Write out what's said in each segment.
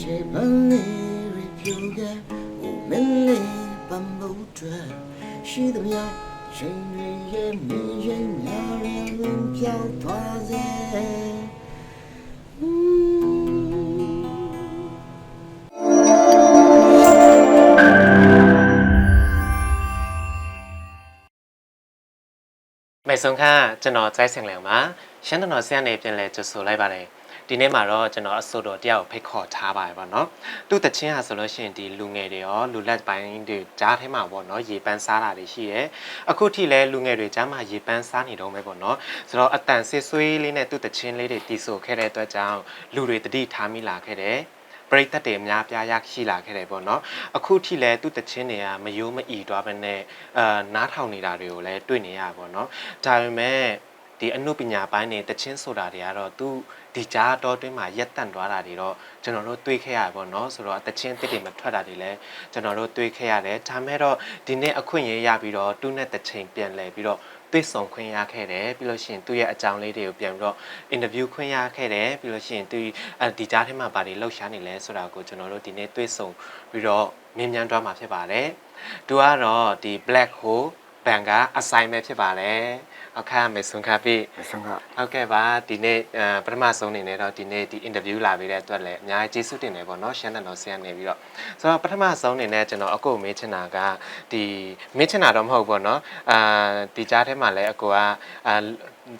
ခြေပန်းလေးတွေပြိုခဲ့ဟိုမင်းလေးပန်းဖို့အတွက်ရှိသမျှချိန်တွေရဲ့မြင်ရင်များရန်လုံးပြောင်းသွားစေမေဆုံခန်းကကျွန်တော်စိုက်ဆင်လျံပါရှမ်းတော်တော်ဆရာနေပြန်လဲကြိုဆိုလိုက်ပါတယ် ဒီနေ့မှာတော့ကျွန်တော်အစိုးတော်တယောက်ကိုဖိတ်ခေါ်ထားပါတယ်ပေါ့နော်သူ့တချင်းဟာဆိုလို့ရှိရင်ဒီလူငယ်တွေရောလူလက်ပိုင်းတွေကြားထဲမှာပေါ့နော်ရေပန်းစားတာတွေရှိတယ်အခုထိလဲလူငယ်တွေကြားမှာရေပန်းစားနေတော့မယ်ပေါ့နော်ဆိုတော့အတန်စစ်ဆွေးလေးနဲ့သူ့တချင်းလေးတွေတီးဆိုခဲ့တဲ့အတွက်ကြောင့်လူတွေတတိထားမိလာခဲ့တယ်ပရိသတ်တွေအများပြားရရှိလာခဲ့တယ်ပေါ့နော်အခုထိလဲသူ့တချင်းတွေကမယိုးမအီသွားပဲနဲ့အာနားထောင်နေတာတွေကိုလည်းတွေ့နေရပါပေါ့နော်ဒါပေမဲ့ဒီအနုပညာပိုင်းတွေတချင်းဆိုတာတွေကတော့သူ ဒီကြားတော်တွင်းမှာရက်တန့်သွားတာတွေတော့ကျွန်တော်တို့တွေးခဲ့ရပါပေါ့နော်ဆိုတော့တချင်းတစ်တွေမထွက်တာတွေလည်းကျွန်တော်တို့တွေးခဲ့ရတယ်ဒါမဲ့တော့ဒီနေ့အခွင့်အရေးရပြီးတော့သူ့နဲ့တချင်းပြန်လဲပြီးတော့တွေ့ဆုံခွင့်ရခဲ့တယ်ပြီးလို့ရှိရင်သူ့ရဲ့အကြောင်းလေးတွေကိုပြန်ပြီးတော့အင်တာဗျူးခွင့်ရခဲ့တယ်ပြီးလို့ရှိရင်သူအဲဒီကြားထဲမှာဗာတွေလှုပ်ရှားနေလဲဆိုတာကိုကျွန်တော်တို့ဒီနေ့တွေ့ဆုံပြီးတော့မြင်မြန်သွားမှာဖြစ်ပါတယ်သူကတော့ဒီ black hole ဘန်ကအ assignment ဖြစ်ပါတယ် ဟုတ်ခါမယ်ဆွန်ခါပြီမဆုံးကဟုတ်ကဲ့ပါဒီနေ့အဲပထမဆုံးအနေနဲ့တော့ဒီနေ့ဒီအင်တာဗျူးလာပေးတဲ့အတွက်လည်းအများကြီးကျေးဇူးတင်တယ်ပေါ့နော်ရှမ်းတန်တော်ဆရာနေပြီးတော့ဆိုတော့ပထမဆုံးအနေနဲ့ကျွန်တော်အကိုမေးချင်တာကဒီမေးချင်တာတော့မဟုတ်ဘူးပေါ့နော်အာဒီကြားထဲမှာလည်းအကိုကအာ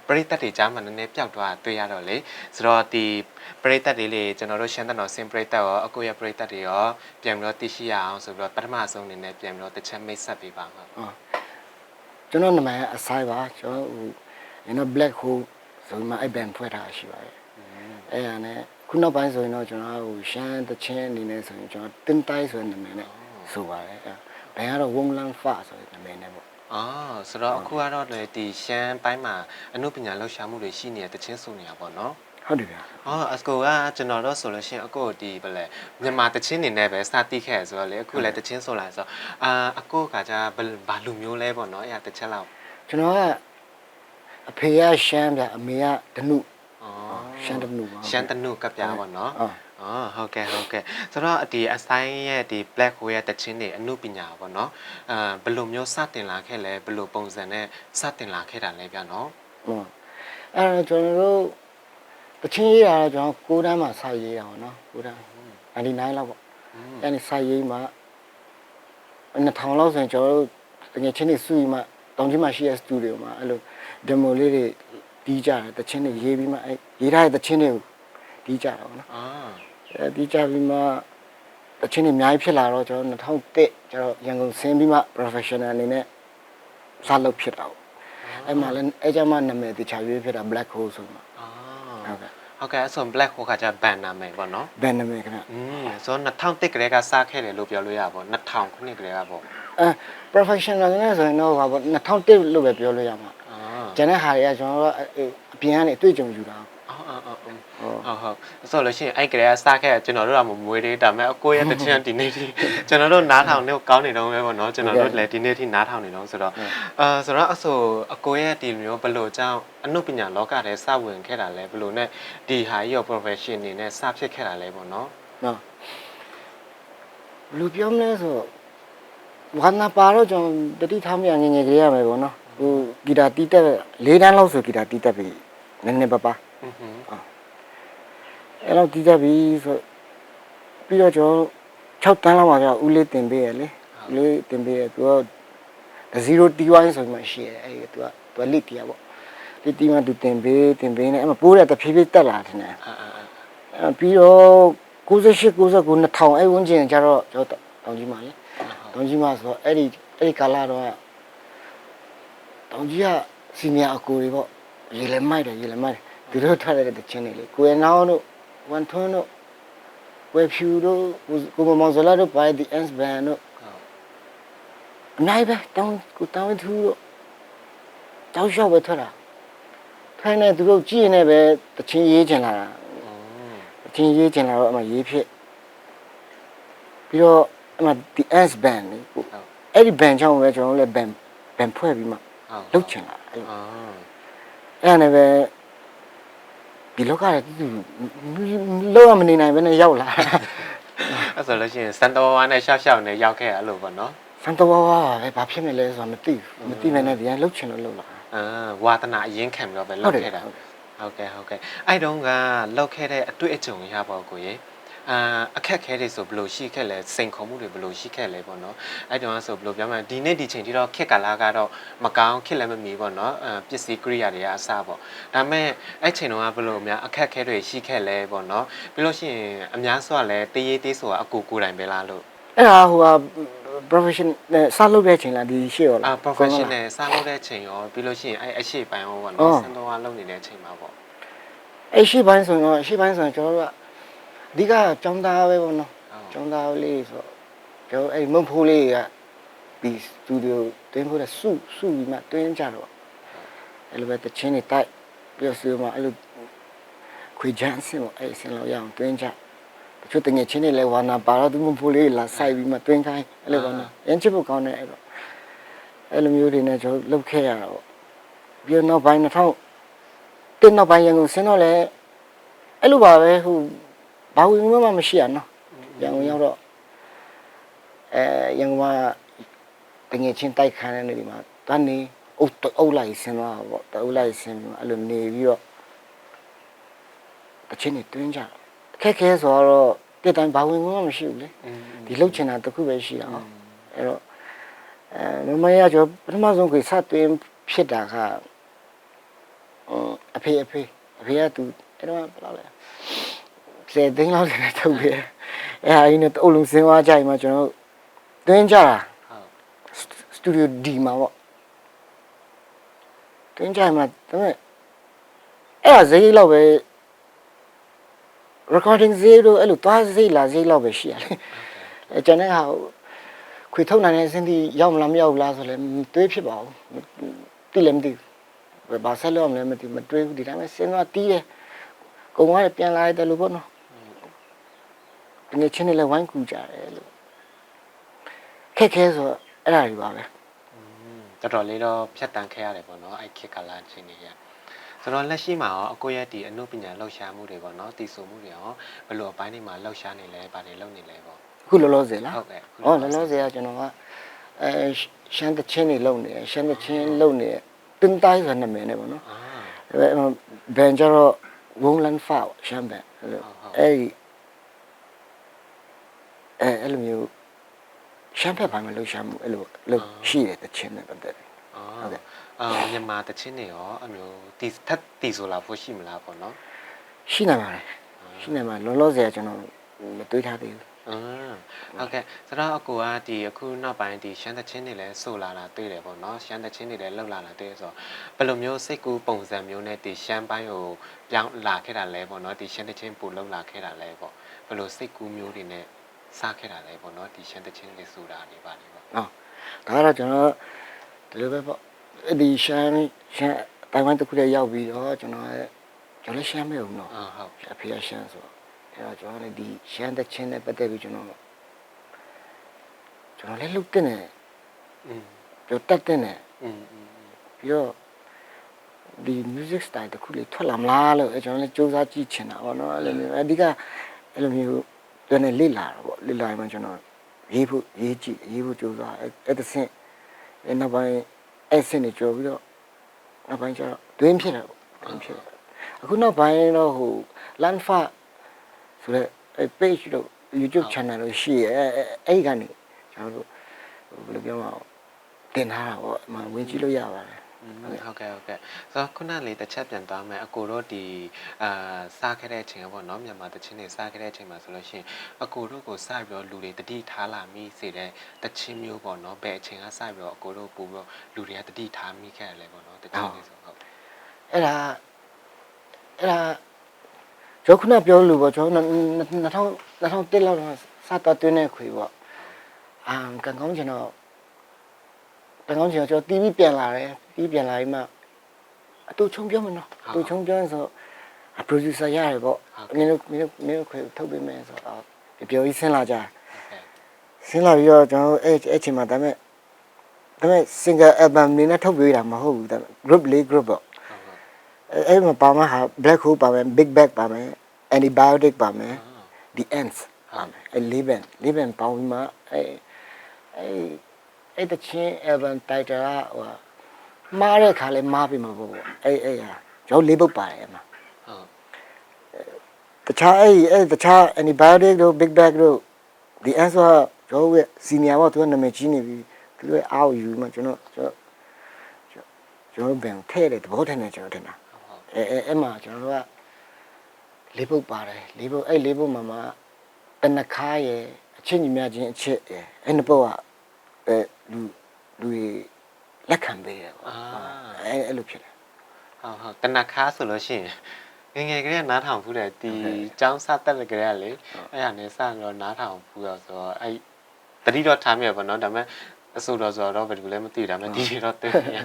ပရိသတ်တွေကြားမှာနည်းနည်းပျောက်သွားတာတွေ့ရတော့လေဆိုတော့ဒီပရိသတ်တွေလေကျွန်တော်တို့ရှမ်းတန်တော်ဆင်ပရိသတ်ရောအကိုရဲ့ပရိသတ်တွေရောပြန်ပြီးတော့သိရှိရအောင်ဆိုပြီးတော့ပထမဆုံးအနေနဲ့ပြန်ပြီးတော့တစ်ချက်မိတ်ဆက်ပေးပါမှာ ကျွန်တော်နာမည်အဆိုင်ပါကျွန်တော်ဟိုကျွန်တော် black hole ဆိုမှအဲ့ဘန်ဖွဲ့ထားရှိပါတယ်အဲ့ရနဲ့ခုနောက်ပိုင်းဆိုရင်တော့ကျွန်တော်ဟိုရှမ်းတချင်းအနေနဲ့ဆိုရင်ကျွန်တော်တင်တိုင်းဆိုတဲ့နာမည်နဲ့ဆိုပါတယ်အဲ့ဘန်ကတော့ wonglan fa ဆိုတဲ့နာမည်နဲ့ပေါ့အော်ဆိုတော့အခုကတော့လေဒီရှမ်းပိုင်းမှာအမှုပညာလှူရှာမှုတွေရှိနေတဲ့တချင်းစုနေတာပေါ့နော် ဟုတ်တယ်ဗျာ။အော်အကိုကကျွန်တော်တို့ဆိုလို့ရှိရင်အကိုဒီဘယ်လဲမြန်မာတချင်းနေနဲ့ပဲစတိခဲ့ဆိုတော့လေအခုလည်းတချင်းဆိုလာဆိုတော့အာအကိုကじゃဘယ်ဘာလူမျိုးလဲပေါ့နော်။အဲ့ဒါတစ်ချက်လောက်ကျွန်တော်ကအဖေကရှမ်းဗျာအမေကဒနု။အော်ရှမ်းတနုပါရှမ်းတနုကပြားပေါ့နော်အော်။အော်ဟုတ်ကဲ့ဟုတ်ကဲ့ဆိုတော့ဒီအဆိုင်ရဲ့ဒီ black hole ရဲ့တချင်းတွေအမှုပညာပေါ့နော်။အာဘယ်လိုမျိုးစတင်လာခဲ့လဲဘယ်လိုပုံစံနဲ့စတင်လာခဲ့တာလဲဗျာနော်ဟုတ်အဲ့တော့ကျွန်တော်တို့ တချင်းရေးတာတော့ကျွန်တော်ကိုးတန်းမှာစာရေးတာပေါ့နော်ကိုးတန်း99လောက်ပေါ့။อืมအဲ့ဒီစာရေးမှာ2000လောက်ဆိုရင်ကျွန်တော်တို့တကယ်ချင်းတွေစုပြီးမှတောင်ကြီးမှာရှိတဲ့စတူဒီယိုမှာအဲ့လိုဒမိုလေးတွေတီးကြတယ်တချင်းတွေရေးပြီးမှအဲ့ရေးထားတဲ့တချင်းတွေကိုတီးကြတာပေါ့နော်အာအဲ့တီးကြပြီးမှတချင်းတွေအများကြီးဖြစ်လာတော့ကျွန်တော်2001ကျွန်တော်ရန်ကုန်ဆင်းပြီးမှ professional အနေနဲ့စလုပ်ဖြစ်တာပေါ့အဲ့မှာလည်းအဲ့ကြမှာနာမည်တခြားရွေးဖြစ်တာ black hole ဆိုမှာအာဟုတ်ကဲ့ ဟုတ်ကဲ့အဲ့ဆို black hole ကじゃဘန်နာမယ်ပေါ့နော် ဘယ်နာမည်ခဏ อืมဆိုတော့2001ကလေးကစခဲ့တယ်လို့ပြောလို့ရပါဘော2000ခုနှစ်ကလေးကပေါ့ အဲ professional နဲ့ဆိုရင်တော့ဟာပေါ့2001လို့ပဲပြောလို့ရမှာ အာ ကျန်တဲ့ဟာတွေကကျွန်တော်တို့အပြင်ကနေအတွေ့အကြုံယူတာ အော်အော်အော် ဟုတ်ဟုတ်ဆိုလို့ရှိရင်အဲ့ကလေးကစခဲ့ကျွန်တော်တို့ကမွေးသေးဒါပေမဲ့အကိုရဲ့တချင်ဒီနေ့ထိကျွန်တော်တို့နားထောင်နေကောင်းနေတော့ပဲပေါ့နော်ကျွန်တော်တို့လည်းဒီနေ့ထိနားထောင်နေတော့ဆိုတော့အာဆိုတော့အဆိုအကိုရဲ့ဒီမျိုးဘလို့ကြောင့်အနုပညာလောကထဲစဝင်ခဲ့တာလဲဘလို့ ਨੇ ဒီဟာကြီးရော profession နေနဲ့စဖြစ်ခဲ့တာလဲပေါ့နော်နော်လူပြောမလဲဆိုဝါနာပါတော့ကျွန်တော်တတိထားမရငငယ်ကလေးရမယ်ပေါ့နော်ဟိုဂီတာတီးတက်၄တန်းလောက်ဆိုဂီတာတီးတက်ပြီနည်းနည်းပါပါအင်း အဲ့တော့တီးတက်ပြီဆိုပြီးတော့ကျွန်တော်6တန်းလောက်မှာကျဦးလေးတင်ပေးရလေဦးလေးတင်ပေးရသူက0 T1 ဆိုမှရှိရအဲ့သူကသူကလစ်တီးရပေါ့လစ်တီးမှသူတင်ပေးတင်ပေးနေအဲ့မှာပိုးရတဖြည်းဖြည်းတက်လာတယ်နဲ့အာအာအာအဲပြီးတော့98 99 2000အဲ့ဝန်းကျင်ကျတော့ကျွန်တော်တောင်ကြီးမှာလေတောင်ကြီးမှာဆိုတော့အဲ့ဒီအဲ့ဒီကာလတော့တောင်ကြီးကစီနီယာအကိုတွေပေါ့ရေလည်းမိုက်တယ်ရေလည်းမိုက်တယ်သူတို့ထားတဲ့တချင်းတွေလေကိုယ်နောင်းတို့ ဝန်ထွန်းတို့ဝေဖြူတို့ကိုမမောင်ဇလာတို့ပါဒီ ends band တို့အနိုင်ပဲတောင်းကိုတောင်းသူတို့တောင်းလျှောက်ပဲထွက်တာထိုင်းနေသူတို့ကြည့်နေပဲတချင်းရေးချင်လာတာအချင်းရေးချင်လာတော့အမှရေးဖြစ်ပြီးတော့အမှဒီ S band လေကိုအဲ့ဒီ band ချောင်းပဲကျွန်တော်တို့လည်း band band ဖွဲ့ပြီးမှဟုတ်လုပ်ချင်လာအဲ့လိုအာအဲ့ဒါနဲ့ပဲ ဒီလောကရဲ့သူလောကမနေနိုင်ဘဲနဲ့ရောက်လာအဲ့ဆိုလို့ရှိရင်စန်တော်ဝါနဲ့ရှောက်ရှောက်နဲ့ရောက်ခဲ့ရလို့ပေါ့နော်စံတော်ဝါပါပဲဘာဖြစ်မလဲဆိုတာမသိဘူးမသိမနဲ့ဒီတိုင်းလှုပ်ချင်လို့လှုပ်လာအာဝါသနာအရင်ခံပြီးတော့ပဲလောက်ခဲ့တာဟုတ်ကဲ့ဟုတ်ကဲ့အဲ့တုန်းကလောက်ခဲ့တဲ့အတွေ့အကြုံရပါကိုရေ အာအခက်ခဲတွေဆိုဘယ်လိုရှိခဲ့လဲစိန်ခေါ်မှုတွေဘယ်လိုရှိခဲ့လဲပေါ့နော်အဲ့တုန်းကဆိုဘယ်လိုပြောမလဲဒီနေ့ဒီချိန်ထိတော့ခက်ကာလာကတော့မကောင်းခက်လည်းမမီပေါ့နော်အာပစ္စည်းကိရိယာတွေကအစပေါ့ဒါပေမဲ့အဲ့ချိန်တုန်းကဘယ်လိုများအခက်ခဲတွေရှိခဲ့လဲပေါ့နော်ပြီးလို့ရှိရင်အများစုကလည်းတေးရေးတေးဆိုတာအကူကိုယ်တိုင်ပဲလားလို့အဲ့ဒါဟိုဟာ profession နဲ့စလုပ်တဲ့အချိန်လားဒီရှေ့ရောအာလား professional စားလို့တဲ့ချိန်ရောပြီးလို့ရှိရင်အဲ့အရှိပိုင်းရောပေါ့အော်နော်စံတော်ကလုပ်နေတဲ့အချိန်မှာပေါ့အဲ့ရှေ့ပိုင်းဆိုရင်ရှေ့ပိုင်းဆိုရင်ကျွန်တော်တို့က အဓိကကျောင်းသားပဲပေါ့နော်ဟုတ်ကျောင်းသားလေးဆိုတော့ကျွန်တော်အဲ့မုတ်ဖိုးလေးကဒီစတူဒီယိုတွင်းဖို့တဲ့စုစုပြီးမှတွင်းကြတော့အဲ့လိုပဲတချင်းတွေတိုက်ပြီးတော့ဆိုမှအဲ့လိုခွေချမ်းစင်ပေါ့အဲ့စင်လောက်ရအောင်တွင်းကြတချို့တငယ်ချင်းတွေလည်းဝါနာပါတော့သူမုတ်ဖိုးလေးလာဆိုင်ပြီးမှတွင်းခိုင်းအဲ့လိုပေါ့နော်ရမ်းချစ်ဖို့ကောင်းတယ်အဲ့တော့အဲ့လိုမျိုးတွေနဲ့ကျွန်တော်လုပ်ခဲ့ရတာပေါ့ပြီးတော့နောက်ပိုင်း2000တင်းနောက်ပိုင်းရန်ကုန်ဆင်းတော့လေအဲ့လိုပါပဲဟို ဘာဝင်မှမရှိရနော်ရန်ကုန်ရောက်တော့အဲရန်ကုန်မှာတငယ်ချင်းတိုက်ခန်းတဲ့နေဒီမှာတန်းနေအုပ်အုပ်လိုက်ဆင်းသွားတာပေါ့တအုပ်လိုက်ဆင်းပြီးမှအဲ့လိုနေပြီးတော့အချင်းနေတွင်းကြအခက်ခဲဆိုတော့တက်တိုင်းဘာဝင်မှမရှိဘူးလေอืมဒီလှုပ်ချင်တာတစ်ခုပဲရှိတာဟောအဲ့တော့အဲမမရကျော်ပထမဆုံးကိုစတွင်းဖြစ်တာကအဖေအဖေအဖေကသူအဲ့တော့ဘယ်လောက်လဲ စေသိန်းလောက်နေထုတ်ပြအဲ့ဟာအင်းနဲ့အုပ်လုံးစင်းသွားကြရင်မှကျွန်တော်တွင်းကြတာဟုတ်စတူဒီယိုဒီမှာပေါ့တွင်းကြရင်မှဒါပေမဲ့အဲ့ဒါဈေးလောက်ပဲ recording ဈေးတို့အဲ့လိုသွားဈေးလာဈေးလောက်ပဲရှိရလေအဲကျွန်တော်ဟာခွေထုတ်နိုင်တဲ့အဆင့်ထိရောက်မလားမရောက်ဘူးလားဆိုလည်းမတွေးဖြစ်ပါဘူးတိလည်းမသိဘူးဘာဆက်လို့မလဲမသိမတွေးဘူးဒီတိုင်းပဲစဉ်းစားတီးတယ်ကုံသွားပြန်လာတယ်လို့ပေါ့နော် ဒီနေ့ချင်းလည်းဝိုင်းကူကြတယ်လို့ခက်ခဲဆိုအဲ့ဒါတွေပါပဲတော်တော်လေးတော့ဖြတ်တန်းခဲ့ရတယ်ပေါ့နော်အဲ့ခေတ်ကာလချင်းတွေရဆိုတော့လက်ရှိမှာရောအကိုရဲ့ဒီအနုပညာလှောက်ရှားမှုတွေပေါ့နော်တည်ဆူမှုတွေရောဘယ်လိုအပိုင်းတွေမှာလှောက်ရှားနေလဲဗာတွေလုပ်နေလဲပေါ့အခုလောလောဆယ်လားဟုတ်ကဲ့။အော်လောလောဆယ်ကကျွန်တော်ကအဲရှမ်းတချင်းတွေလုံနေတယ်ရှမ်းတချင်းလုံနေတယ်တင်းတိုင်းဆိုတဲ့နာမည်နဲ့ပေါ့နော်အာ။အဲဘန်ကျတော့ဝုံလန်ဖာရှမ်းဘန်အဲ့လို အဲဒီအဲအဲ့လိုမျိုးရှမ်းဘက်ပိုင်းမှာလှူရှာမှုအဲ့လိုလှူရှိတယ်တချင်းနဲ့ပတ်သက်တယ်အော်ဟုတ်ကဲ့အာမြန်မာတချင်းတွေရောအမျိုးတီထက်တီဆိုလာဖို့ရှိမလားပေါ့နော်။ရှိနိုင်ပါတယ်။ရှိနိုင်ပါလောလောဆယ်ကကျွန်တော်မတွေးထားသေးဘူးอืมဟုတ်ကဲ့ဆိုတော့အကိုကဒီအခုနောက်ပိုင်းဒီရှမ်းတချင်းတွေလည်းဆိုလာတာတွေ့တယ်ပေါ့နော်ရှမ်းတချင်းတွေလည်းလှုပ်လာတာတွေ့ရဆိုတော့ဘယ်လိုမျိုးစိတ်ကူးပုံစံမျိုးနဲ့ဒီရှမ်းပိုင်းကိုပြောင်းလာခဲ့တာလဲပေါ့နော်ဒီရှမ်းတချင်းပို့လှုပ်လာခဲ့တာလဲပေါ့ဘယ်လိုစိတ်ကူးမျိုးတွေနဲ့ စခဲ့တာလဲပေါ့နော်ဒီရှမ်းတချင်းလေးဆိုတာနေပါလေပေါ့ဟုတ်ဒါကတော့ကျွန်တော်ဒီလိုပဲပေါ့ဒီရှမ်းရှမ်းတိုင်ဝမ်တစ်ခုတည်းရောက်ပြီးတော့ကျွန်တော်ရဲ့ကျွန်တော်လည်းရှမ်းမဲဦးနော်ဟုတ်ဟုတ်အဖေကရှမ်းဆိုတော့အဲတော့ကျွန်တော်လည်းဒီရှမ်းတချင်းနဲ့ပတ်သက်ပြီးကျွန်တော်ကျွန်တော်လည်းလှုပ်တင်တယ်အင်းပြောတတ်တင်တယ်အင်းပြီးတော့ဒီ music style တစ်ခုလေးထွက်လာမလားလို့ကျွန်တော်လည်းစူးစမ်းကြည့်ချင်တာပေါ့နော်အဲ့လိုမျိုးအဓိကအဲ့လိုမျိုး တွန်းနေလေ့လာတော့ပေါ့လေ့လာရင်မှကျွန်တော်ရေးဖို့ရေးကြည့်ရေးဖို့စူးစမ်းအဲ့တစ်ဆင့်အဲ့နောက်ပိုင်းအဲ့ဆင့်နေကြော်ပြီးတော့နောက်ပိုင်းကျတော့တွင်းဖြစ်တာပေါ့တွင်းဖြစ်တယ်အခုနောက်ပိုင်းတော့ဟို landfa ဆိုတော့အဲ့ page တို့ YouTube channel တို့ရှိရဲအဲ့အဲ့ဒီကနေကျွန်တော်တို့ဟိုဘယ်လိုပြောမလဲတင်ထားတာပေါ့အမှဝင်ကြည့်လို့ရပါတယ်อืม ဟုတ်ကဲ့ဟုတ်ကဲ့ဆိုတော့ခုနလေးတစ်ချက်ပြန်သွားမယ်အကိုတို့ဒီအာစားခဲ့တဲ့အချိန်ကပေါ့နော်မြန်မာတချင်းတွေစားခဲ့တဲ့အချိန်မှာဆိုလို့ရှိရင်အကိုတို့ကိုစပြီးတော့လူတွေတတိထားလာမိစေတဲ့တချင်းမျိုးပေါ့နော်ဘယ်အချိန်ကစပြီးတော့အကိုတို့ပို့ပြီးတော့လူတွေကတတိထားမိခဲ့ရလဲပေါ့နော်တချင်းလေးဆိုဟုတ်အဲ့ဒါအဲ့ဒါကျွန်တော်ခုနပြောလို့ပေါ့ကျွန်တော်2000 2001လောက်တော့စတော့တွင်းနေခွေပေါ့အာကံကောင်းကျွန်တော်ကံကောင်းကျွန်တော်ကျွန်တော် TV ပြန်လာတယ် TV ပြန်လာပြီးမှအတူချုံပြောမယ်နော်အတူချုံပြောရင်ဆိုအ producer ရတယ်ပေါ့မင်းတို့မင်းတို့မင်းတို့ခွေထုတ်ပေးမယ်ဆိုတော့ပြောပြီးဆင်းလာကြတယ်ကဲ့ဆင်းလာပြီးတော့ကျွန်တော်အဲ့အဲ့ချိန်မှာဒါပေမဲ့ဒါပေမဲ့ single album နေနဲ့ထုတ်ပေးတာမဟုတ်ဘူးဒါပေမဲ့ group လေး group ပေါ့ဟုတ်ဟုတ်အအဲ့အဲ့မှာပါမှာဟာ black hole ပါမယ် big bang ပါမယ် antibiotic ပါမယ် the ants ပါမယ်အဲ့လေးဘန်လေးဘန်ပေါင်းပြီးမှအဲ့အဲ့အဲ့တချင်း album title ကဟို မားတဲ့ခါလဲမားပြီမှာပေါ့အဲ့အဲ့ဟာကျောင်းလေးပုတ်ပါတယ်အမဟုတ်တခြားအဲ့အဲ့တခြား antibiotic တို့ big bang တို့ the answer ကျောင်းရဲ့ senior ဘောသူကနာမည်ကြီးနေပြီသူရဲ့အားကိုယူမှကျွန်တော်ကျွန်တော်ကျွန်တော်ဘယ်ထဲတယ်သဘောထင်တယ်ကျွန်တော်ထင်တာဟုတ်အဲအဲအဲ့မှာကျွန်တော်တို့ကလေးပုတ်ပါတယ်လေးပုတ်အဲ့လေးပုတ်မှာမှာတနခါရဲ့အချင်းညီမချင်းအချစ်ရဲ့အဲ့နှစ်ပုတ်ကအဲလူလူတွေလက်ခံပေးတယ်ပေါ့အဲအဲ့လိုဖြစ်တယ် ဟု တ်ဟုတ်တနခါဆိုလို့ရှိရင်ငယ်ငယ်ကလေးကနားထောင်ဖူးတယ်ဒီဟုတ်ကဲ့ចောင်းစတက်တဲ့ကလေးကလေအဲ့ဟာနဲ့စတော့နားထောင်ဖူးတော့ဆိုတော့အဲ့တတိတော့ထားမြဲပေါ့နော်ဒါပေမဲ့အဆိုတော်ဆိုတော့ဘယ်လိုလဲမသိဘူးဒါပေမဲ့ဒီတော့သိနေရ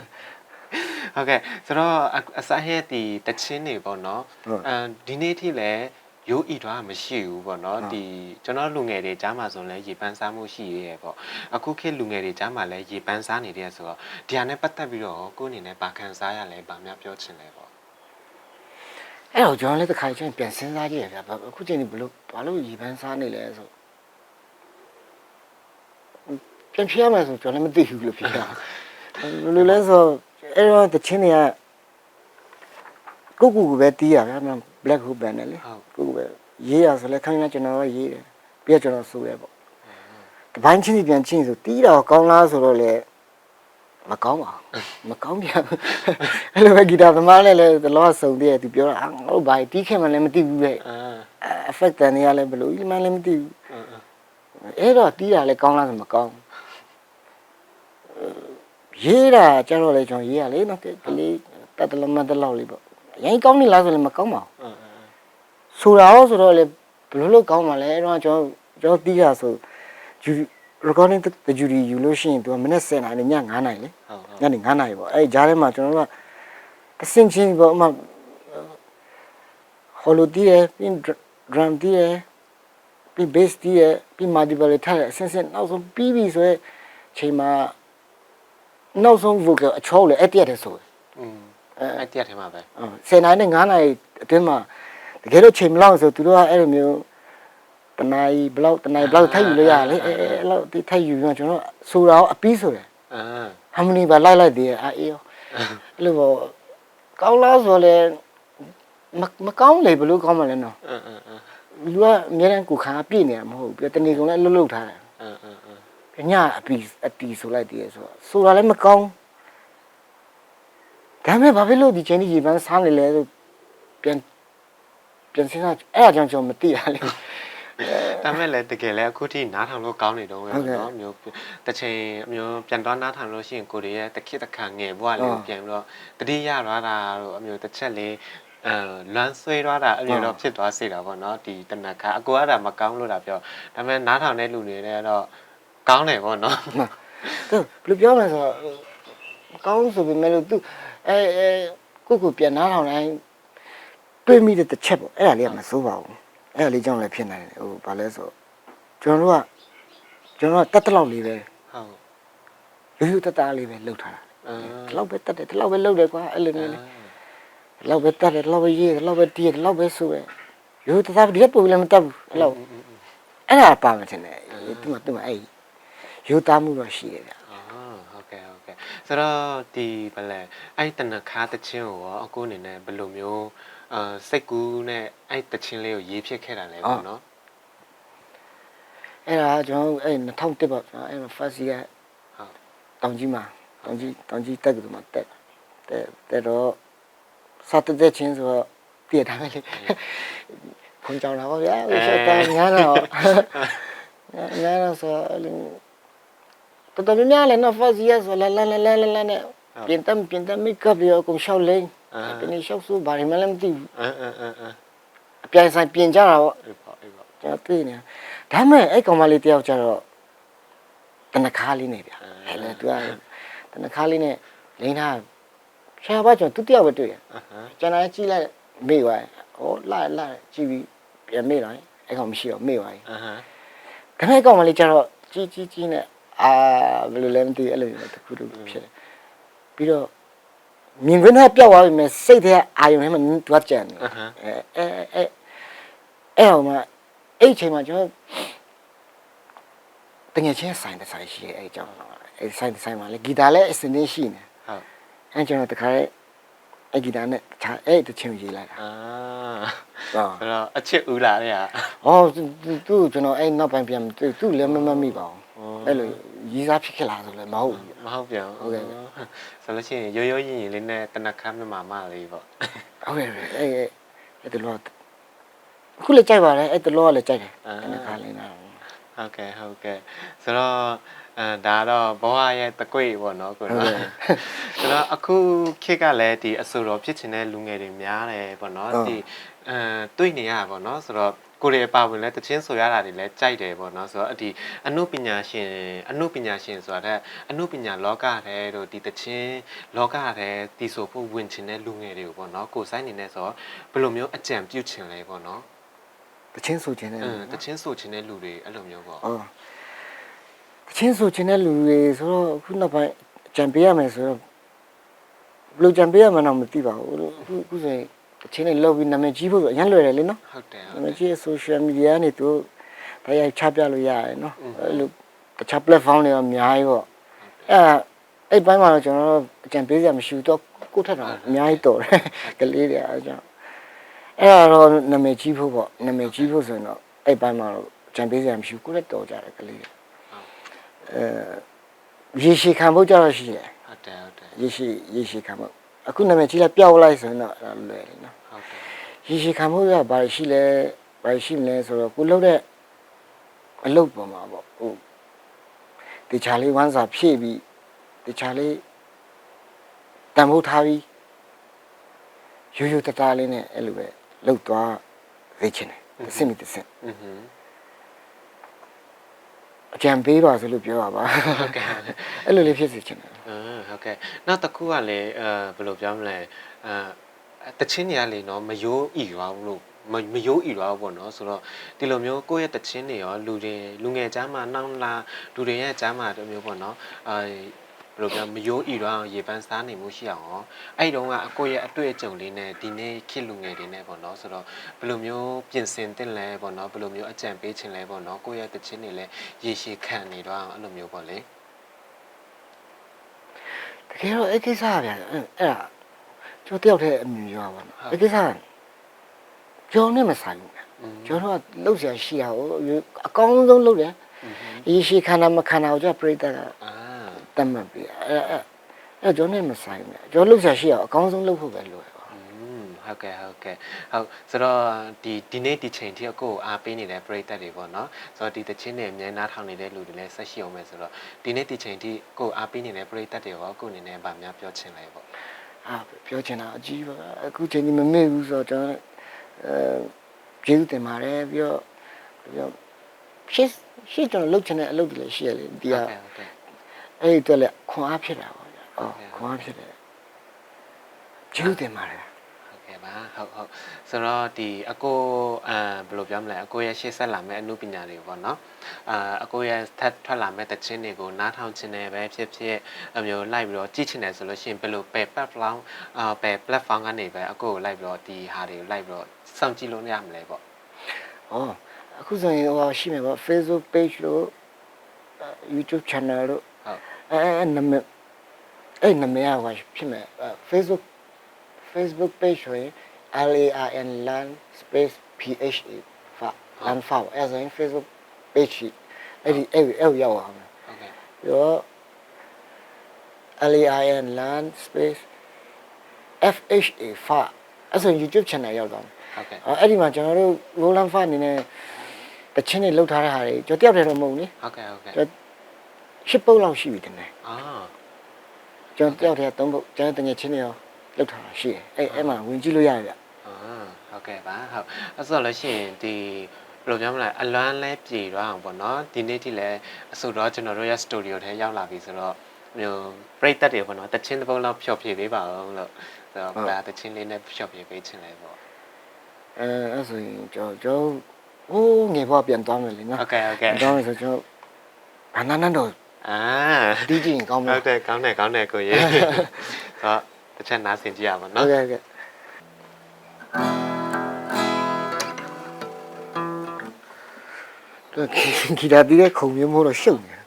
ဟုတ်ကဲ့ဆိုတော့အအစားဟဲ့ဒီတချင်းနေပေါ့နော်ဟုတ်အဲဒီနေ့ထိလည်းရိုးဤတော့မရှိဘူးပေါ့နော်ဟုတ်ဒီကျွန်တော်လူငယ်တွေကြားမှာဆိုရင်လည်းရေပန်းစားမှုရှိရဲပေါ့အခုခေတ်လူငယ်တွေကြားမှာလည်းရေပန်းစားနေတယ်ဆိုတော့ဒီဟာနဲ့ပတ်သက်ပြီးတော့ကိုယ့်အနေနဲ့ဗာခံစားရလဲဗာများပြောချင်လဲပေါ့ အဲ့တော့ကျွန်တော်လည်းတစ်ခါချင်းပြန်စဉ်းစားကြည့်ရဗျာဘာအခုချိန်ဒီဘလို့ဘာလို့ရီပန်းစားနေလဲဆိုပြန်ဖြေရမယ်ဆိုကျွန်တော်လည်းမသိဘူးလို့ဖြေတာဘယ်လိုလဲဆိုအဲ့တော့တချင်းတွေကကိုကူကူပဲတီးရဗျာမ black hole band နဲ့လေဟုတ်ကိုကူပဲရေးရဆိုလဲခိုင်းရကျွန်တော်ကရေးတယ်ပြီးတော့ကျွန်တော်ဆိုရပေါ့တပိုင်းချင်းစီပြန်ချင်းဆိုတီးတော့ကောင်းလားဆိုတော့လေ မကောင်းပါဘူးမကောင်းပြန်ဘူးအဲ့လိုပဲဂီတာသမားလည်းလည်းတလောကစုံတည်းသူပြောတာအာငါတို့ဘာတီးခဲ့မှလည်းမသိဘူးပဲအာ effect တန်နေရလဲဘယ်လိုကြီးမှလည်းမသိဘူးအင်းအဲ့တော့တီးတာလည်းကောင်းလားဆိုမကောင်းဘူးရေးတာကျတော့လေကျွန်တော်ရေးရလေနော်ကလေးတတ်တလမတ်တလောက်လေးပေါ့ရိုင်းကောင်းနေလားဆိုလည်းမကောင်းပါဘူးအင်းဆိုတာရောဆိုတော့လေဘယ်လိုလုပ်ကောင်းမှာလဲအဲ့တော့ကျွန်တော်ကျွန်တော်တီးတာဆို jury recording the jury ယူလို့ရှိရင်သူကမနေ့7နာရီည9နာရီလေဟုတ်ဟုတ်ညနေ9နာရီပေါ့အဲ့ဒီကြားထဲမှာကျွန်တော်တို့ကတဆင့်ချင်းပေါ့အမှဟိုလိုတီးရယ်ပြီး drum တီးရယ်ပြီး bass တီးရယ်ပြီး multiple ထားရယ်အဆင့်ဆင့်နောက်ဆုံးပြီးပြီဆိုရင်ချိန်မှာနောက်ဆုံး vocal အချောလေအဲ့တရက်တည်းဆိုတယ်อืมအဲ့တရားထဲမှာပဲ10နာရီနဲ့9နာရီအတွင်းမှာတကယ်လို့ချိန်မလောက်ဆိုသူတို့ကအဲ့လိုမျိုး တနာရီဘလောက်တနာရီဘလောက်ထိုက်ယူလို့ရလေအဲအဲ့လောက်ဒီထိုက်ယူရင်ကျွန်တော်ဆိုတာရောအပီးဆိုတယ်အာဟာမိုနီပါလိုက်လိုက်သေးတယ်အာအေးရောအဲ့လိုပေါ့ကောင်းလားဆိုလဲမမကောင်းလေဘလို့ကောင်းမလဲနော်အင်းအင်းအင်းလူကအများတန်းကိုခါပြည့်နေရမဟုတ်ဘူးပြီးတော့တနေ့ကုန်လည်းလှုပ်လှုပ်ထားတယ်အင်းအင်းအင်းပညာအပီအတီဆိုလိုက်သေးတယ်ဆိုတော့ဆိုတာလည်းမကောင်းဒါပေမဲ့ဘာဖြစ်လို့ဒီချိန်ကြီးရေပန်းစားနေလဲဆိုပြန်ပြန်စဉ်းစားအဲ့အကြောင်းကျွန်တော်မသိရလေ ဒါမဲ့လည်းတကယ်လည်းအခုထိနားထောင်လို့ကောင်းနေတော့ပဲနော်မျိုးတစ်ချိန်မျိုးပြန်တော့နားထောင်လို့ရှိရင်ကိုတွေရဲ့တခိတခါငယ်ဘဝလေးကိုပြန်ပြီးတော့တတိယရတာတို့အမျိုးတစ်ချက်လေးအဲလွမ်းဆွေးသွားတာအမြင်တော့ဖြစ်သွားစေတာပေါ့နော်ဒီတနက်ခါအကိုကတာမကောင်းလို့တာပြောဒါပေမဲ့နားထောင်တဲ့လူတွေလည်းတော့ကောင်းတယ်ပေါ့နော်ဘယ်လိုပြောမလဲဆိုတော့ကောင်းဆိုပေမဲ့လို့ तू အဲအဲကိုကိုပြန်နားထောင်တိုင်းတွေးမိတဲ့တစ်ချက်ပေါ့အဲ့ဒါလေးကမစိုးပါဘူး အဲ့ဒါလေးကြောင့်လည်းဖြစ်နိုင်တယ်ဟိုဘာလဲဆိုတော့ကျွန်တော်တို့ကကျွန်တော်ကတက်တလောက်လေးပဲဟုတ်ရိုးရိုးတက်တာလေးပဲလှုပ်ထားတာအင်းဒီလောက်ပဲတက်တယ်ဒီလောက်ပဲလှုပ်တယ်ကွာအဲ့လိုမျိုးလေဒီလောက်ပဲတက်တယ်ဒီလောက်ပဲရေးတယ်ဒီလောက်ပဲတီးတယ်ဒီလောက်ပဲဆိုပဲရိုးရိုးတက်တာဒီကပုံလည်းမတက်ဘူးအဲ့လောက်အဲ့ဒါပါမှတင်တယ်သူကသူကအဲ့ရိုးသားမှုတော့ရှိတယ်ဗျအော်ဟုတ်ကဲ့ဟုတ်ကဲ့ဆိုတော့ဒီဘယ်လဲအဲ့တနခါတချင်းကိုရောအခုအနေနဲ့ဘယ်လိုမျိုး အာစိတ်ကူးနဲ့အဲ့တချင်းလေးကိုရေးဖြစ်ခဲ့တာလဲပေါ့နော်အဲ့ဒါကျွန်တော်အဲ့2001ပေါ့ကျွန်တော်အဲ့ first year ဟုတ်တောင်ကြီးမှာတောင်ကြီးတောင်ကြီးတက်ကတူမှာတက်တက်တက်တော့စတဲ့တဲ့ချင်းဆိုတော့ပြည့်ထားမယ်လေခွန်ကြောင်တာပေါ့ဗျာဟိုဆက်တန်းညာတော့ညာတော့ဆိုအဲ့လိုတော်တော်များများလည်းနော် first year ဆိုလာလာလာလာလာနဲ့ပြင်တမ်းပြင်တမ်း make up ရောကုန်ရှောက်လိမ့် ဒီနေ့ရှောက်ဆိုဘာမှလည်းမသိဘူးအင်းအင်းအင်းအင်းအပြိုင်ဆိုင်ပြင်ကြတာပေါ့အေးပေါ့အေးပေါ့ကျွန်တော်သိနေဒါမဲ့အဲ့ကောင်မလေးတယောက်ကျတော့တနခါလေးနေဗျအဲ့လေသူကတနခါလေးနဲ့လိန်ထားရှာပါကျွန်တော်သူတယောက်ပဲတွေ့ရအဟမ်းကျွန်တော်ကြည့်လိုက်မေ့သွားဟောလာလာကြည့်ပြီးပြန်မေ့သွားအဲ့ကောင်မရှိတော့မေ့သွားအဟမ်းဒါမဲ့ကောင်မလေးကျတော့ကြီးကြီးကြီးနဲ့အာဘယ်လိုလဲမသိဘူးအဲ့လိုမျိုးတစ်ခုတစ်ခုဖြစ်တယ်ပြီးတော့ မြင်ခွင့်နဲ့ပြောက်သွားပြီမဲ့စိတ်ထဲအာယုံထဲမှာတွားကြံနေအဟမ်းအဲအဲအဲအဲ့ဟိုမှာအဲ့ချိန်မှာကျွန်တော်တကယ်ချင်းဆိုင်တဲ့ဆိုင်ရှိတယ်အဲ့ကြောင့်အဲ့ဆိုင်တဲ့ဆိုင်မှာလေဂီတာလည်းအစင်းနေရှိနေဟုတ်အဲ့ကျွန်တော်တခါလေအဲ့ဂီတာနဲ့တခြားအဲ့တချင်းရေးလိုက်တာအာဟုတ်ဆိုတော့အချစ်ဦးလာတဲ့ဟာဟောသူသူကျွန်တော်အဲ့နောက်ပိုင်းပြန်သူသူလည်းမမမိပါဘူးအဲ့လိုရေးစားဖြစ်ခဲ့လားဆိုလည်းမဟုတ်ဘူး မဟုတ်ပြန်ဟုတ်ကဲ့ဆိုလို့ရှိရင်ရိုးရိုးရင်ရင်လေးနဲ့တနခမ်းမြမာမလေးပေါ့ဟုတ်ကဲ့အဲ့အဲ့အဲ့တလောခုလည်းကြိုက်ပါတယ်အဲ့တလောကလည်းကြိုက်တယ်တနခါလေးနာဟုတ်ကဲ့ဟုတ်ကဲ့ဆိုတော့အဲဒါတော့ဘဝရဲ့တကွေ့ပေါ့နော်ကိုဟုတ်နော်ကဲ့ဆိုတော့အခုခေတ်ကလည်းဒီအဆိုတော်ဖြစ်ချင်တဲ့လူငယ်တွေများတယ်ပေါ့နော်ဟုတ်ဒီအဲတွေ့နေရတာပေါ့နော်ဆိုတော့ ကိုရီအပါဝင်လဲတချင်းဆိုရတာတွေလည်းကြိုက်တယ်ပေါ့နော်ဆိုတော့ဒီအနုပညာရှင်အနုပညာရှင်ဆိုတာတဲ့အနုပညာလောကထဲတို့ဒီတချင်းလောကထဲတည်ဆိုဖို့ဝင်ချင်တဲ့လူငယ်တွေကိုပေါ့နော်ကိုယ်ဆိုင်နေနေဆိုတော့ဘယ်လိုမျိုးအကြံပြုချင်လဲပေါ့နော်တချင်းဆိုခြင်းနဲ့အင်းတချင်းဆိုချင်တဲ့လူတွေအဲ့လိုမျိုးပေါ့အော်တချင်းဆိုခြင်းတဲ့လူတွေဆိုတော့ခုနောက်ပိုင်းကြံပေးရမယ်ဆိုတော့ဘယ်လိုကြံပေးရမှန်းတော့မသိပါဘူးခုခုဆိုရင် တချင်းတွေလောက်ပြီးနာမည်ကြီးဖို့ဆိုအရင်လွယ်တယ်လေနော်ဟုတ်တယ်ဟုနာတ်မတယ်ည်ကြီး social media နဲ့သူတရားရိုက်ချပြလို့ရတယ်နော်อืมအဲ့လိုတခြား platform တွေကအများကြီးပေါ့အဲ့ဒါအဲ့ဘက်မှာတော့ကျွန်တော်တို့အကြံပေးစရာမရှိဘူးတော့ကိုယ့်ထက်တော့အများကြီးတော်တယ်ကလေးတွေအားကြောင့်အဲ့ဒါတော့နာမည်ကြီးဖို့ပေါ့နာမည်ကြီးဖို့ဆိုရင်တော့အဲ့ဘက်မှာတော့အကြံပေးစရာမရှိဘူးကိုယ့်ထက်တော်ကြတယ်ကလေးတွေအဲရေရှည်ခံဖို့ကြတော့ရှိတယ်ဟုတ်တယ်ဟုတ်တယ်ရေရှည်ရေရှည်ခံဖို့ အခုနာမည်ကြီးလိုက်ပျောက်လိုက်ဆိုရင်တော့အဲ့ဒါလွယ်တယ်နော်ဟုတ်တယ်ရည်ရှိခံမှုကဘာရှိလဲဘာရှိမလဲဆိုတော့ကိုလှုပ်တဲ့အလုပ်ပေါ်မှာပေါ့ဟုတ်တခြားလေးဝမ်းစာဖြည့်ပြီးတခြားလေးတန်ဖိုးထားပြီးရိုးရိုးတသားလေးနဲ့အဲ့လိုပဲလှုပ်သွားရေးချင်တယ်တစ်စင်တစ်စင်အင်းအကြံပေးပါဆိုလို့ပြောတာပါဟုတ်ကဲ့အဲ့လိုလေးဖြစ်စေချင်တယ် ဟုတ်ကဲ့နောက်တစ်ခုကလည်းအဲဘယ်လိုပြောမလဲအဲတချင်းတွေကလေနော်မယိုးဤရွာဘူးလို့မမယိုးဤရွာဘူးပေါ့နော်ဆိုတော့ဒီလိုမျိုးကိုယ့်ရဲ့တချင်းတွေရောလူတွေလူငယ်ကြားမှာနှောင်းလာလူတွေရဲ့ကြားမှာတမျိုးပေါ့နော်အဲဘယ်လိုပြောမယိုးဤရွာအောင်ရေပန်းစားနေမှုရှိအောင်ရောအဲ့တုန်းကအကိုယ့်ရဲ့အတွေ့အကြုံလေးနဲ့ဒီနေ့ခေတ်လူငယ်တွေနဲ့ပေါ့နော်ဆိုတော့ဘယ်လိုမျိုးပြင်ဆင်တင်လဲပေါ့နော်ဘယ်လိုမျိုးအကြံပေးခြင်းလဲပေါ့နော်ကိုယ့်ရဲ့တချင်းတွေလည်းရေရှည်ခံနေတော့အောင်အဲ့လိုမျိုးပေါ့လေတ ကယ်တော့အကိစ္စဗျာအဲ့အဲ့ဒါကျွန်တော်တယောက်တည်းအမြင်ရပါတော့အကိစ္စကျွန်တော်နဲ့မဆိုင်ဘူးကျွန်တော်ကလှုပ်ရှားရှိရအောင်အကောင်းဆုံးလှုပ်တယ်အရေးရှိခန္ဓာမခန္ဓာကိုကျပြိတ္တကတတ်မှတ်ပြအဲ့အဲ့ကျွန်တော်နဲ့မဆိုင်ဘူးကျွန်တော်လှုပ်ရှားရှိရအောင်အကောင်းဆုံးလှုပ်ဖို့ပဲလိုတယ် ဟုတ်ကဲ့ဟုတ်ကဲ့ဟုတ်ဆိုတော့ဒီဒီနေ့ဒီချိန်ထိအကိုကိုအားပေးနေတဲ့ပရိသတ်တွေပေါ့နော်ဆိုတော့ဒီတချင်းတွေအများနားထောင်နေတဲ့လူတွေလည်းဆက်ရှိအောင်မယ်ဆိုတော့ဒီနေ့ဒီချိန်ထိကိုကိုအားပေးနေတဲ့ပရိသတ်တွေရောကိုအနေနဲ့ဗာများပြောချင်လဲပေါ့အာပြောချင်တာအကြီးပါအခုချိန်ကြီးမမေ့ဘူးဆိုတော့ကျွန်တော်အဲကျေးဇူးတင်ပါတယ်ပြီးတော့ပြီးတော့ရှစ်ရှစ်ကျွန်တော်လှုပ်ချင်တဲ့အလုပ်တွေလည်းရှိရလေဒီကဟုတ်ကဲ့ဟုတ်ကဲ့အဲ့ဒီတော့လည်းခွန်အားဖြစ်တာပေါ့ဗျာအော်ဟုတ်ကဲ့ခွန်အားဖြစ်တယ်ကျေးဇူးတင်ပါတယ်ဟု တ်ကဲ့ပါဟုတ်ဟုတ်ဆိုတော့ဒီအကိုအဲဘယ်လိုပြောမလဲအကိုရဲ့ရှေ့ဆက်လာမယ့်အမှုပညာတွေပေါ့နော်အာအကိုရဲ့ထပ်ထွက်လာမယ့်တချင်းတွေကိုနားထောင်ခြင်းနဲ့ပဲဖြစ်ဖြစ်အမျိုးလိုက်ပြီးတော့ကြည့်ချင်တယ်ဆိုလို့ရှိရင်ဘယ်လိုပဲ platform အာပဲ platform ကနေပဲအကိုကိုလိုက်ပြီးတော့ဒီဟာတွေကိုလိုက်ပြီးတော့စောင့်ကြည့်လို့ရမလဲပေါ့။အော်အခုဆိုရင်ဟိုရှိမယ်ပေါ့ Facebook page လို့အဲ YouTube channel လို့ဟုတ်အဲအဲနမအဲ့နမရဟိုဖြစ်မယ်အဲ Facebook Facebook page ဆိုရင် L A R N land space P H A ဖာ land ဖာအဲဆိုရင် Facebook page ရှိအဲ့ဒီအဲ့ဒီအဲ့ဒီရောက်အောင်မယ်ဟုတ်ကဲ့ပြီးတော့ L A R N land space F H A ဖာအဲ့ဆိုရင် YouTube channel ရောက်သွားမယ်ဟုတ်ကဲ့အဲ့အဲ့ဒီမှာကျွန်တော်တို့ Roland Fund အနေနဲ့တချင်းတွေလောက်ထားတဲ့ဟာတွေကျွန်တော်တယောက်တည်းတော့မဟုတ်ဘူးလေဟုတ်ကဲ့ဟုတ်ကဲ့ကျွန်တော်ရှစ်ပုတ်လောက်ရှိပြီတင်တယ်အာကျွန်တော်တယောက်တည်းကသုံးပုတ်ကျွန်တော်တငယ်ချင်းတွေရော လောက်ထားတာရှိတယ်အဲ့အဲ့မှာဝင်ကြည့်လို့ရတယ်ဗျအာဟုတ်ကဲ့ပါဟုတ်အဲ့ဆိုလို့ရှိရင်ဒီဘယ်လိုပြောမလဲအလွမ်းလဲပြေတော့အောင်ပေါ့နော်ဒီနေ့ထိလည်းအဆိုတော့ကျွန်တော်တို့ရဲ့ studio ထဲရောက်လာပြီဆိုတော့မျိုးပရိသတ်တွေပေါ့နော်တချင်းတစ်ပုတ်လောက်ဖြော်ဖြေပေးပါအောင်လို့ဆိုတော့ဗာတချင်းလေးနဲ့ဖြော်ဖြေပေးချင်လဲပေါ့အဲအဲ့ဆိုရင်ကျွန်တော်ကျွန်တော်ဟိုးငယ်ဘဝပြန်သွားမယ်လေနော်ဟုတ်ကဲ့ဟုတ်ကဲ့သွားမယ်ဆိုကျွန်တော်ဘာနာနန်းတော့အာတီးကြည့်ရင်ကောင်းမဟုလားတ်တယ်ကောင်းတယ်ကောင်းတယ်ကိုကြီးဆိုတော့ တစ်ချက်နားဆင်ကြည့်ရပါဟုနော်တ်ကဲ့ဟုတ်ကဲ့တော့ခီတာတီးတဲ့ခုံမျိုးမဟုတ်တော့ရှုပ်နေ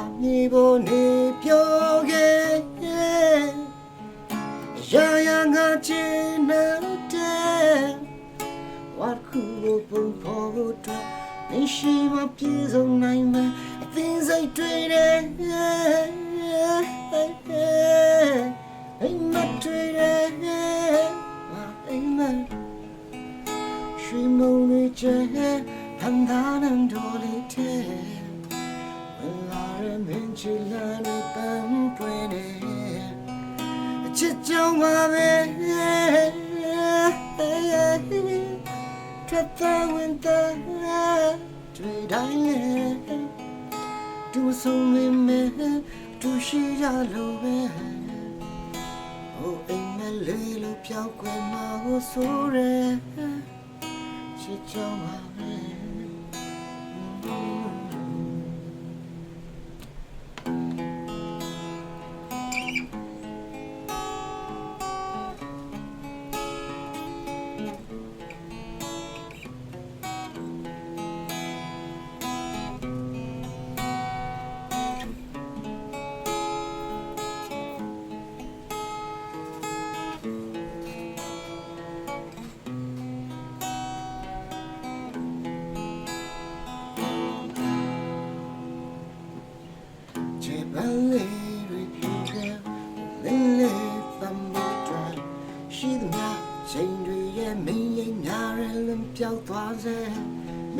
ငါက တွေ့တိုင်းလေသူဆုံးမင်းမဲသူရှိရလို့ပဲဟိုအိမ်မလေးလို့ပြောက်ွယ်မှာဟိုဆိုရဲချစ်ကြောင်ပါ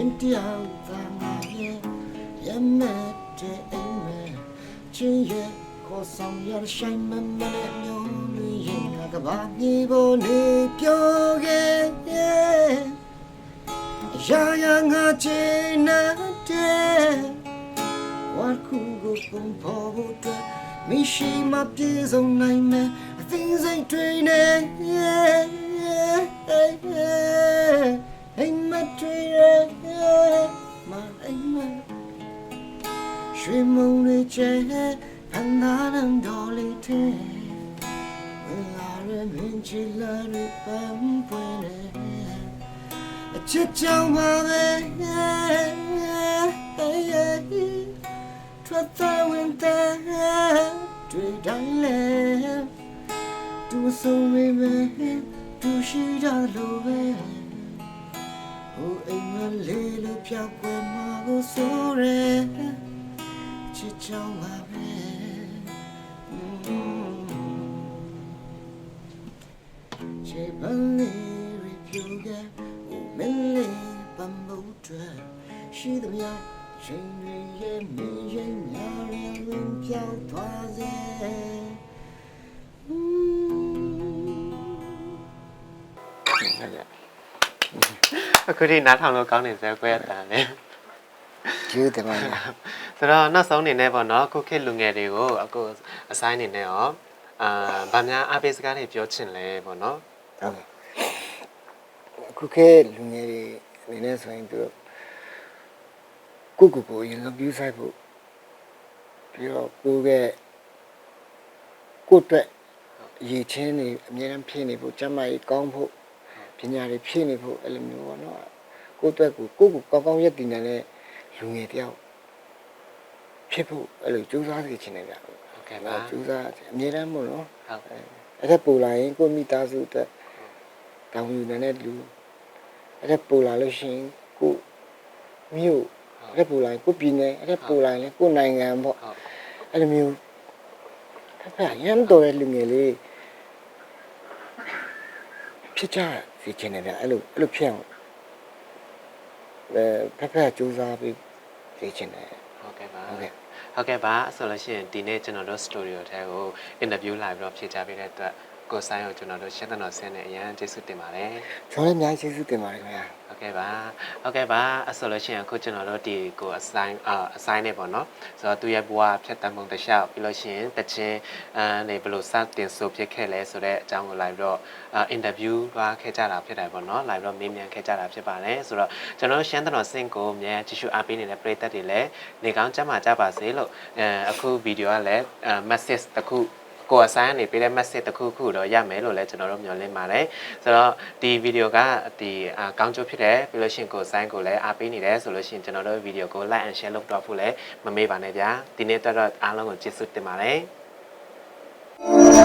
င်းတယောက်သာငါရဲ့ရမတ်တဲ့အိမ်မဲ့ချင်းရဲ့ကိုယ်ဆောင်ရရှိုင်းမမနဲ့မျိုးလူရင်ငါကဘာမြေပေါ်နေပြောခဲ့ရာရာငါချင်တဲ့ What could go from forward Me she my peers on nine man Things ain't training Hey my trainer My hey my ရွှေ မုံတွေကျဲဖန်သားနံတော်လေးတဲ့ဝင်လာရမင်းချီလာရပန်းပွင့်နေအချစ်ကြောင်ပါပဲထွက်သွားဝင်တဲ့တွေ့တိုင်းလဲသူဆုံးရမယ်သူရှိကြလို့ပဲဟို အိမ်မလေးလို့ပြောက်ွယ်မှာကိုဆိုရဲချစ်ချောင်းပါပဲချေပန်းလေးရပြူကဟိုမလေးပန်းမို့တွေ့ရှိသမျှချိန်တွေရဲ့မင်းရဲ့များရန်ပြောက်သွားစေ အခုဒီနားထောင်လို့ကောင်းနေစဲကွဲအတန်နဲ့ကျေးဇူးတင်ပါတယ်ဆိုတော့နောက်ဆုံးအနေနဲ့ပေါ့နော်ခုခေတ်လူငယ်တွေကိုအခုအဆိုင်အနေနဲ့ရောအာဗာများအားပေးစကားတွေပြောချင်လဲပေါ့နော်ဟုတ်ကဲ့အခုခဲလူငယ်တွေအနေနဲ့ဆိုရင်သူတို့ကိုကိုကိုရင်လုံးပြူးဆိုင်ဖို့ပြီးတော့ကိုကကိုယ့်အတွက်ရည်ချင်းနေအများအားဖြည့်နေဖို့ကျန်းမာရေးကောင်းဖို့ ပညာတွေဖြည့်နေဖို့အဲ့လိုမျိုးပေါ့နော်ကိုယ့်အတွက်ကိုကိုယ့်ကိုကောင်းကောင်းရက်တည်နေတဲ့လူငယ်တယောက်ဖြစ်ဖို့အဲ့လိုကြိုးစားစီချင်နေကြဘူးဟုတ်ကဲ့အဲ့ပါဒါကြိုးစားအများအားမို့နော်ဟုတ်အဲ့ဒါပူလာရင်ကိုယ့်မိသားစုအတွက်တောင်းယူနေတဲ့လူအဲ့ဒါပူလာလို့ရှိရင်ကိုယ့်မြို့အဲ့ဒါပူလာရင်ကိုယ့်ပြည်နယ်အဲ့ဒါပူလာရင်လည်းကိုယ့်နိုင်ငံပေါ့ဟုတ်အဲ့လိုမျိုးဖက်ဖက်ရမ်းတော်တဲ့လူငယ်လေးဖြစ်ကြ စီချင်တယ်ဗျအဲ့လိုအဲ့လိုဖြစ်အောင်အဲဖက်ဖက်စူးစမ်းပြီးစီချင်တယ်ဟုတ်ကဲ့ပါဟုတ်ကဲ့ဟုတ်ကဲ့ပါဆိုလို့ရှိရင်ဒီနေ့ကျွန်တော်တို့ studio ထဲကို interview လာပြီးတော့ဖြေချပေးတဲ့အတွက်ကိုဆိုင်ကိုကျွန်တော်တို့ရှင်းတဲ့တော်ဆင်းနဲ့အရန်ကျေးဇူးတင်ပါတယ်ကျွန်တော်လည်းအများကြီးကျေးဇူးတင်ပါတယ်ခင်ဗျာဟု တ်ကဲ့ပါဟုတ်ကဲ့ပါအဆိုလို့ရှိရင်အခုကျွန်တော်တို့ဒီကိုအဆိုင်အအဆိုင်နေပေါ့နော်ဆိုတော့သူရဲ့ဘဝဖြတ်တမ်းပုံတစ်လျှောက်ပြီးလို့ရှိရင်တချင်းအဲနေဘယ်လိုစတင်ဆိုဖြစ်ခဲ့လဲဆိုတဲ့အကြောင်းကိုလိုက်ပြီးတော့အင်တာဗျူးသွားခဲ့ကြတာဖြစ်တယ်ပေါ့နော်လိုက်ပြီးတော့မေးမြန်းခဲ့ကြတာဖြစ်ပါတယ်ဆိုတော့ကျွန်တော်တို့ရှမ်းတော်စင်ကိုအများကြည့်ရှုအားပေးနေတဲ့ပရိသတ်တွေလည်းနေကောင်းကြမှာကြပါစေလို့အဲအခုဗီဒီယိုကလည်း message တစ်ခု ကိုယ်ဆိုင်ကနေပေးတဲ့ message တစ်ခုခုတော့ရမယ်လို့လည်းကျွန်တော်တို့မျှော်လင့်ပါတယ်ဆိုတော့ဒီဗီဒီယိုကဒီအာကောင်းကျိုးဖြစ်တယ်ပြီးလို့ရှိရင်ကိုယ်ဆိုင်ကိုလည်းအားပေးနေတယ်ဆိုလို့ရှိရင်ကျွန်တော်တို့ဗီဒီယိုကို like and share လုပ်တော့ဖို့လည်းမမေ့ပါနဲ့ဗျာဒီနေ့တော့အားလုံးကိုကျေးဇူးတင်ပါတယ်